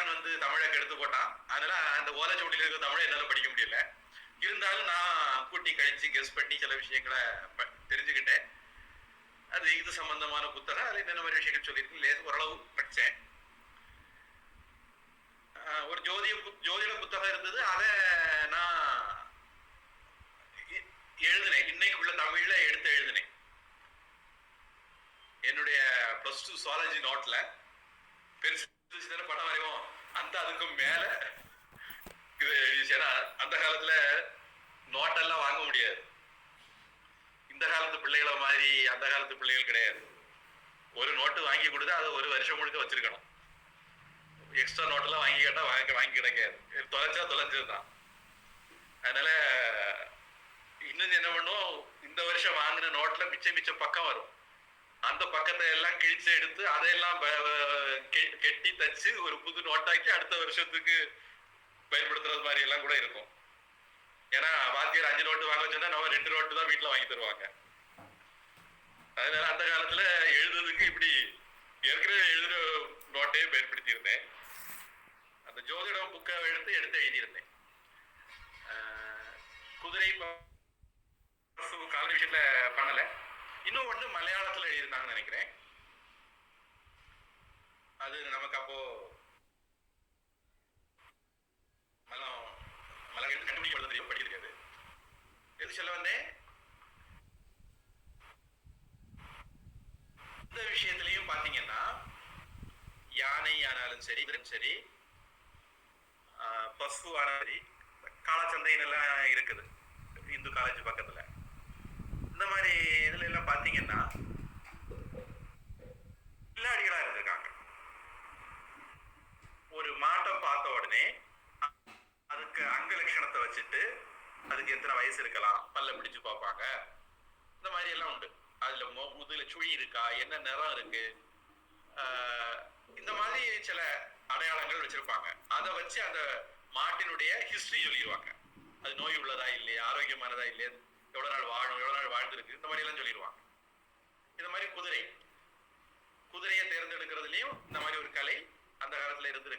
மச்சான் வந்து தமிழை கெடுத்து போட்டான். அதனால அந்த ஓலைச்சுவடியில் இருக்கிற தமிழை என்னால படிக்க முடியல. இருந்தாலும் நான் கூட்டி கழிச்சு கெஸ் பண்ணி சில விஷயங்களை தெரிஞ்சுக்கிட்டேன். அது இது சம்பந்தமான புத்தகம். அதுல என்னென்ன மாதிரி விஷயங்கள் சொல்லியிருக்கு லேச ஓரளவு படிச்சேன். ஒரு ஜோதிய ஜோதிட புத்தகம் இருந்தது. அதை நான் எ- எழுதினேன். இன்னைக்குள்ள தமிழ்ல எடுத்து எழுதினேன். என்னுடைய ப்ளஸ் டூ சுவாலஜி நோட்ல பெருசு படம் வரைவோம். அந்த அதுக்கும் மேல இது ஏன்னா அந்த காலத்துல நோட்டெல்லாம் வாங்க முடியாது. இந்த காலத்து பிள்ளைகளை மாதிரி அந்த காலத்து பிள்ளைகள் கிடையாது. ஒரு நோட்டு வாங்கி கொடுத்து அதை ஒரு வருஷம் முழுக்க வச்சிருக்கணும். எக்ஸ்ட்ரா நோட்டெல்லாம் வாங்கி கேட்டால் வாங்கி வாங்கி கிடைக்காது. தொலைச்சா தொலைஞ்சது தான் அதனால இன்னும் என்ன பண்ணும்? இந்த வருஷம் வாங்கின நோட்டில் மிச்சம் மிச்சம் பக்கம் வரும். அந்த பக்கத்தை எல்லாம் கிழிச்சு எடுத்து அதையெல்லாம் கெட்டி தச்சு ஒரு புது நோட்டாக்கி அடுத்த வருஷத்துக்கு பயன்படுத்துறது மாதிரி எல்லாம் கூட இருக்கும். ஏன்னா வாத்தியார் அஞ்சு நோட்டு வாங்க சொன்னா நம்ம ரெண்டு நோட்டு தான் வீட்டுல வாங்கி தருவாங்க. அதனால அந்த காலத்துல எழுதுறதுக்கு இப்படி ஏற்கனவே எழுதுற நோட்டையே பயன்படுத்தி இருந்தேன் அந்த ஜோதிடம் புக்கை எடுத்து எடுத்து எழுதியிருந்தேன். குதிரை கால விஷயத்துல பண்ணல. இன்னும் ஒண்ணு மலையாளத்துல எழுதியிருந்தாங்கன்னு நினைக்கிறேன். அது நமக்கு அப்போ மலம் மலம் எடுத்து கண்டுபிடிக்க தெரியும் படிக்க எது சொல்ல வந்தேன்? இந்த விஷயத்திலையும் பாத்தீங்கன்னா யானை ஆனாலும் சரி இதுவும் சரி ஆஹ் பசு ஆனாலும் சரி காலச்சந்தைன்னு எல்லாம் இருக்குது. இந்து காலேஜ் பக்கத்துல இந்த மாதிரி இதுல எல்லாம் பாத்தீங்கன்னா கில்லாடிகளா இருந்திருக்காங்க ஒரு மாட்டை பார்த்த உடனே அதுக்கு அங்க லட்சணத்தை வச்சுட்டு அதுக்கு எத்தனை வயசு இருக்கலாம் பல்ல பிடிச்சு பார்ப்பாங்க. இந்த மாதிரி எல்லாம் உண்டு. அதுல மொ- முதுகுல சுழி இருக்கா? என்ன நிறம் இருக்கு? ஆஹ் இந்த மாதிரி சில அடையாளங்கள் வச்சிருப்பாங்க. அதை வச்சு அந்த மாட்டினுடைய ஹிஸ்டரி சொல்லிடுவாங்க. அது நோய் உள்ளதா இல்லையா? ஆரோக்கியமானதா இல்லையா? எவ்வளவு நாள் வாழும் எவ்வளவு நாள் வாழ்ந்துருக்கு? இந்த மாதிரி எல்லாம் சொல்லிடுவாங்க. இந்த மாதிரி குதிரை. குதிரையை தேர்ந்தெடுக்கிறதுலயும் இந்த மாதிரி ஒரு கலை அந்த காலத்துல இருந்திருக்கு.